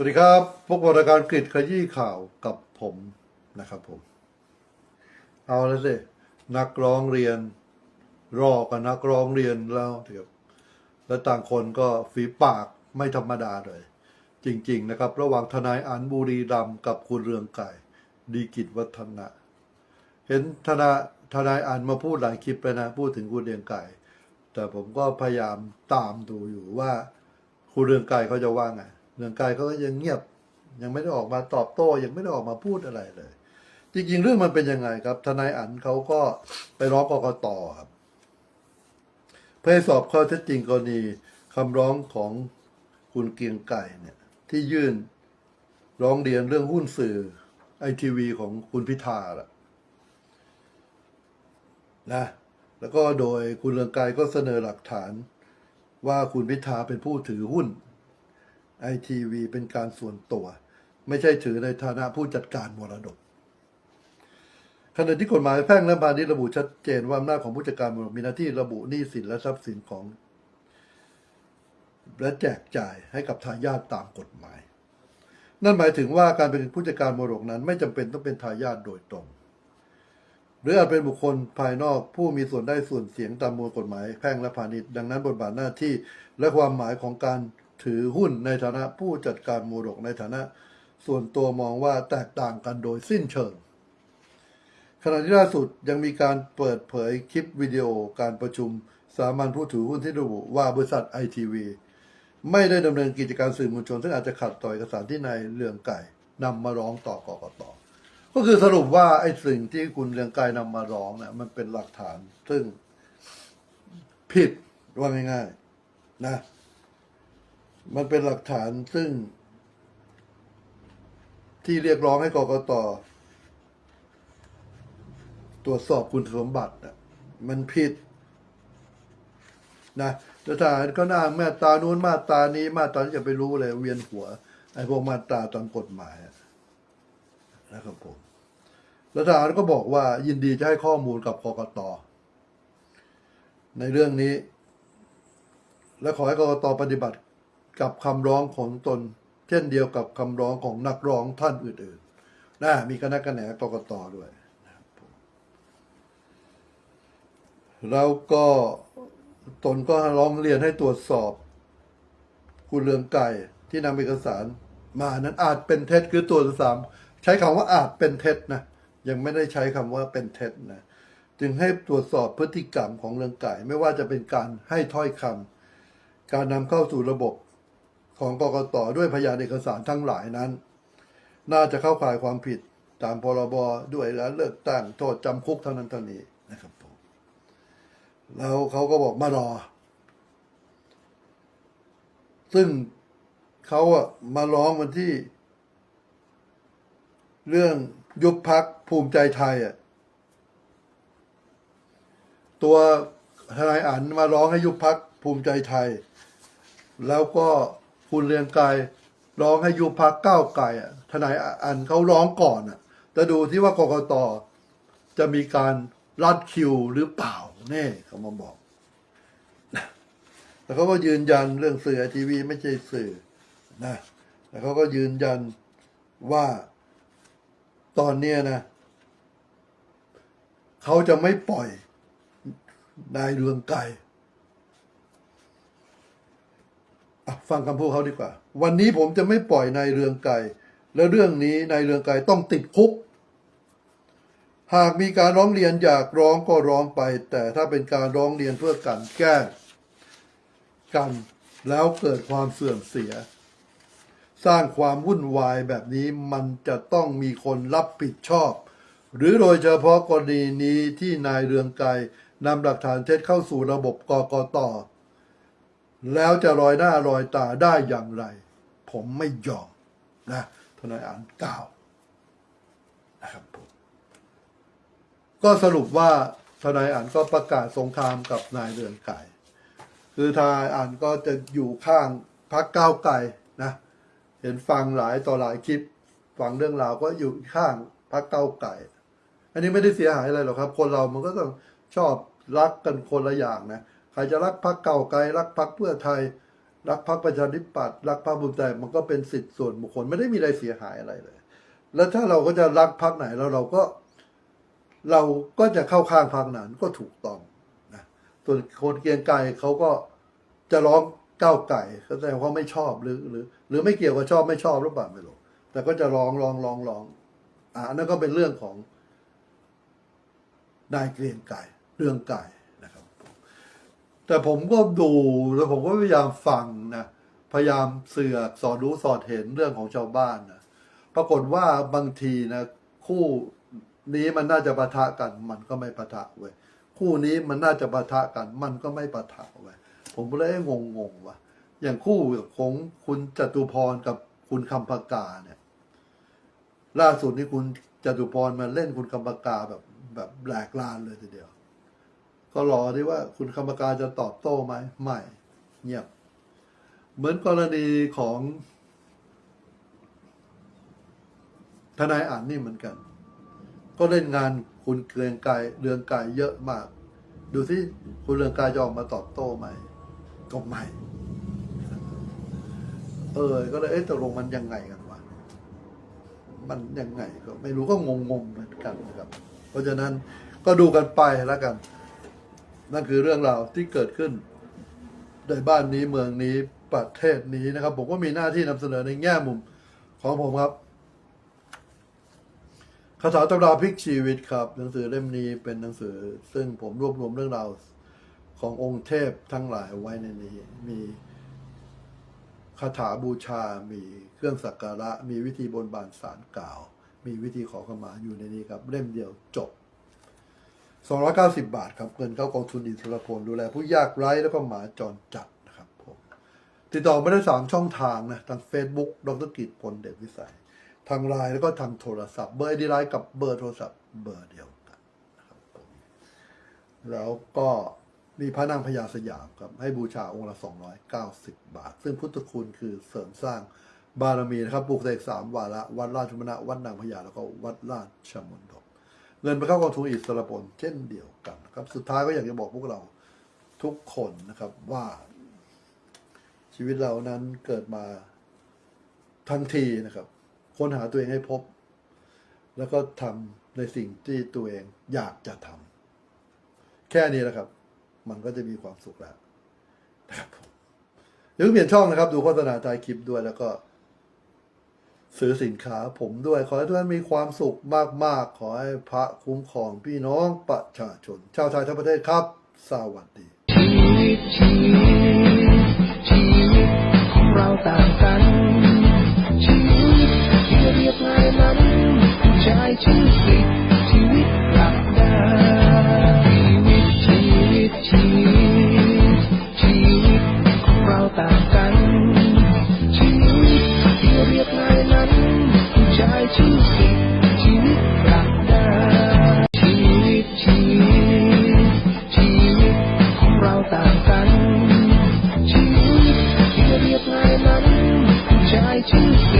สวัสดีครับพวกรายการกริดขยี้ข่าวกับผมนะครับผม เอาแล้วสิ นักร้องเรียน รอกับนักร้องเรียนแล้วเดี๋ยวและต่างคนก็ฝีปากไม่ธรรมดาเลย จริง ๆ นะครับ ระหว่างทนายอันบุรีดำกับคุณเรืองไก่ ดีกิจวัฒนะ เห็นทนายทนายอันมาพูดหลายคลิปไปนะ พูดถึงคุณเรืองไก่ แต่ผมก็พยายามตามดูอยู่ว่า คุณเรืองไกรเขาจะว่าไง เรืองไกรเขาก็ยังเงียบ ยังไม่ได้ออกมาตอบโต้ยังไม่ได้ออกมาพูดอะไรเลย จริงๆ เรื่องมันเป็นยังไงครับ ทนายอันเขาก็ไปร้องกกตครับเพื่อสอบข้อเท็จจริงกรณีคำร้องของคุณเกียงไก่เนี่ย ที่ยื่นร้องเรียนเรื่องหุ้นสื่อไอทีวีของคุณพิธาล่ะนะแล้วก็โดยคุณเรืองไกรก็เสนอหลักฐานว่าคุณพิธาเป็นผู้ถือหุ้น ไอทีวีเป็นการส่วนตัว ไม่ใช่ถือในฐานะผู้จัดการมรดกขณะที่กฎหมายแพ่งและพาณิชย์ระบุชัดเจนว่าอำนาจของผู้จัดการมรดกมีหน้าที่ระบุหนี้สินและทรัพย์สินของ และแจกจ่ายให้กับทายาทตามกฎหมาย นั่นหมายถึงว่าการเป็นผู้จัดการมรดกนั้น ไม่จำเป็นต้องเป็นทายาทโดยตรง หรืออาจเป็นบุคคลภายนอกผู้มีส่วนได้ส่วนเสียงตามมวลกฎหมายแพ่งและพาณิชย์ดังนั้นบทบาทหน้าที่และความหมายของการ ถือหุ้นในฐานะผู้จัดการมรดกในฐานะ ส่วนตัวมองว่าแตกต่างกันโดยสิ้นเชิง ขณะที่ล่าสุดยังมีการเปิดเผยคลิปวิดีโอการประชุมสามัญผู้ถือหุ้นที่ระบุว่าบริษัทไอทีวีไม่ได้ดำเนินกิจการสื่อมวลชน ซึ่งอาจจะขัดต่อเอกสารที่นายเรืองไก่นำมาร้องต่อกกตก็คือสรุปว่าไอ้สิ่งที่คุณเรืองไกรนำมาร้องเนี่ยมันเป็นหลักฐานซึ่งผิดว่าง่ายๆนะ มันเป็นหลักฐานซึ่ง ที่เรียกร้องให้กรกตตรวจสอบคุณสมบัติน่ะมันผิด นะแล้วทหารก็น่างมาตานู้นมาตานี้มาตานี้จะไปรู้เลย เวียนหัว ไอ้พวกมาตราตามกฎหมายนะครับผมรัฐบาลก็บอกว่า ยินดีจะให้ข้อมูลกับกกตในเรื่องนี้ และขอให้กกตปฏิบัติ กับคำร้องของตน เช่นเดียวกับคำร้องของนักร้องท่านอื่นๆนะมีคณะกระแหนกกตด้วยนะครับผมแล้วก็ตนก็ร้องเรียนให้ตรวจสอบ คุณเรืองไก่ที่นำเอกสารมานั้นอาจเป็นเท็จคือตรวจสามใช้คำว่าอาจเป็นเท็จนะยังไม่ได้ใช้คำว่าเป็นเท็จนะจึงให้ตรวจสอบพฤติกรรมของเรืองไก่ ไม่ว่าจะเป็นการให้ถ้อยคำการนำเข้าสู่ระบบ ของกกตด้วยพยานเอกสารทั้งหลายนั้น น่าจะเข้าข่ายความผิดตามพรบด้วยและเลิกตั้งโทษจำคุกเท่านั้นเท่านี้นะครับผมแล้วเขาก็บอกมารอ ซึ่งเขาอะมาร้องวันที่ เรื่องยุบพักภูมิใจไทยอะตัวทนายอันมาร้องให้ยุบพักภูมิใจไทย แล้วก็ คุณเรียงไกรร้องให้ยุบพักก้าวไกลอะทนายอันเขาร้องก่อนอะแต่ดูที่ว่ากกตจะมีการรัดคิวหรือเปล่าแน่เขามาบอกแต่เขาก็ยืนยันเรื่องสื่อทีวีไม่ใช่สื่อนะแต่เขาก็ยืนยันว่าตอนเนี้นะเขาจะไม่ปล่อยนายเรืองไกรอะ ฟังคำพูดเขาดีกว่า วันนี้ผมจะไม่ปล่อยนายเรืองไกรแล้วเรื่องนี้นายเรืองไกรต้องติดคุก หากมีการร้องเรียนอยากร้องก็ร้องไป แต่ถ้าเป็นการร้องเรียนเพื่อกลันแก้กันแล้วเกิดความเสื่อมเสีย สร้างความวุ่นวายแบบนี้มันจะต้องมีคนรับผิดชอบ หรือโดยเฉพาะกรณีนี้ที่นายเรืองไกรนำหลักฐานเท็จเข้าสู่ระบบกกต แล้วจะลอยหน้าลอยตาได้อย่างไร ผมไม่ยอมนะทนายอ่านกล่าวนะครับผมก็สรุปว่าทนายอ่านก็ประกาศสงครามกับนายเรืองไกรคือทนายอ่านก็จะอยู่ข้างพักก้าวไกลนะ เห็นฟังหลายต่อหลายคลิปฟังเรื่องราวก็อยู่ข้างพักเก้าวไก่ อันนี้ไม่ได้เสียหายอะไรหรอกครับ คนเรามันก็ต้องชอบรักกันคนละอย่างนะ ครจะรักพักเก้าไกลรักพักเพื่อไทย รักพรรคประชาธิปัตย์รักพรรคภูมิใจมันก็เป็นสิทธิส่วนบุคคลไม่ได้มีอะไรเสียหายอะไรเลย แล้วถ้าเราก็จะรักพรรคไหนแล้วเราก็ เราก็จะเข้าข้างพรรคนั้นก็ถูกต้องนะส่วนคนเกียงไกรเขาก็จะร้องก้าวไก่ก็แสดงว่าไม่ชอบหรือหรือ หรือไม่เกี่ยวกับชอบไม่ชอบหรือเปล่าไม่รู้แต่ก็จะร้องร้องร้องร้องอ่านั่นก็เป็นเรื่องของนายเกรียงไก่เรื่องไก่ แต่ผมก็ดูแล้วผมก็พยายามฟังนะพยายามเสือกสอดรู้สอดเห็นเรื่องของชาวบ้านนะปรากฏว่าบางทีนะคู่นี้มันน่าจะปะทะกัน มันก็ไม่ปะทะเว้ยคู่นี้มันน่าจะปะทะกัน มันก็ไม่ปะทะเว้ยผมเลยงงงๆว่ะอย่างคู่ของคุณจตุพรกับคุณคำพกาเนี่ย ล่าสุดนี่คุณจตุพรมาเล่นคุณคำปากาแบบแบบแหลกลานเลยทีเดียว ก็รอที่ว่าคุณคำปาการจะตอบโต้ไหมไม่เงียบ เหมือนกรณีของทนายอ่านนี่เหมือนกัน ก็เล่นงานคุณเกรียงไกรเรืองไกรเยอะมาก ดูที่คุณเรืองไกรจะออกมาตอบโต้ไหมก็ไม่ เออ ก็เลยเอ๊ะตกลงมันยังไงกันวะ มันยังไงก็ไม่รู้ก็งงงๆเหมือนกันนะครับ เพราะฉะนั้นก็ดูกันไปแล้วกัน นั่นคือเรื่องราวที่เกิดขึ้น ในบ้านนี้เมืองนี้ประเทศนี้นะครับ ผมก็มีหน้าที่นำเสนอในแง่มุมของผมครับคาถาตำราพลิกชีวิตครับ หนังสือเล่มนี้เป็นหนังสือ ซึ่งผมรวบรวมเรื่องราวขององค์เทพทั้งหลายไว้ในนี้ มีคาถาบูชา มีเครื่องสักการะ มีวิธีบนบานสารกล่าว มีวิธีขอขมาอยู่ในนี้ครับ เล่มเดียวจบ 290 บาทครับเงินเข้ากองทุนอิสรพลดูแลผู้ยากไร้แล้วก็หมาจรจัดนะครับผมติดต่อมาได้สามช่องทางนะทาง Facebook ดรกิจพลเดชวิสัย ทางไลน์แล้วก็ทางโทรศัพท์เบอร์ดีไลน์กับเบอร์โทรศัพท์เบอร์เดียวกันนะครับผมแล้วก็มีพระนางพญาสยามครับให้บูชาองค์ละ 290 บาท ซึ่งพุทธคุณคือเสริมสร้างบารมีนะครับปลูกเสกสามวาระวัดราชมณะวัดนางพญาแล้วก็วัดราชมณฑล เงินไปเข้ากองทุนอิสระพลเช่นเดียวกันนะครับ สุดท้ายก็อยากจะบอกพวกเราทุกคนนะครับว่า ชีวิตเรานั้นเกิดมาทั้งทีนะครับค้นหาตัวเองให้พบ แล้วก็ทำในสิ่งที่ตัวเองอยากจะทำแค่นี้แหละครับ มันก็จะมีความสุขแล้วนะครับผมอย่าเพิ่งเปลี่ยนช่องนะครับ ดูโฆษณาใต้คลิปด้วยแล้วก็ ซื้อสินค้าผมด้วย ขอให้ทุกท่านมีความสุขมาก ๆ ขอให้พระคุ้มครองพี่น้องประชาชน ชาวไทยทั้งประเทศครับ สวัสดีชีวิตชีวิตชีวิตของเราต่างกันชีวิตที่เรียบง่ายนั้นผู้ชายชื่อสิ ชี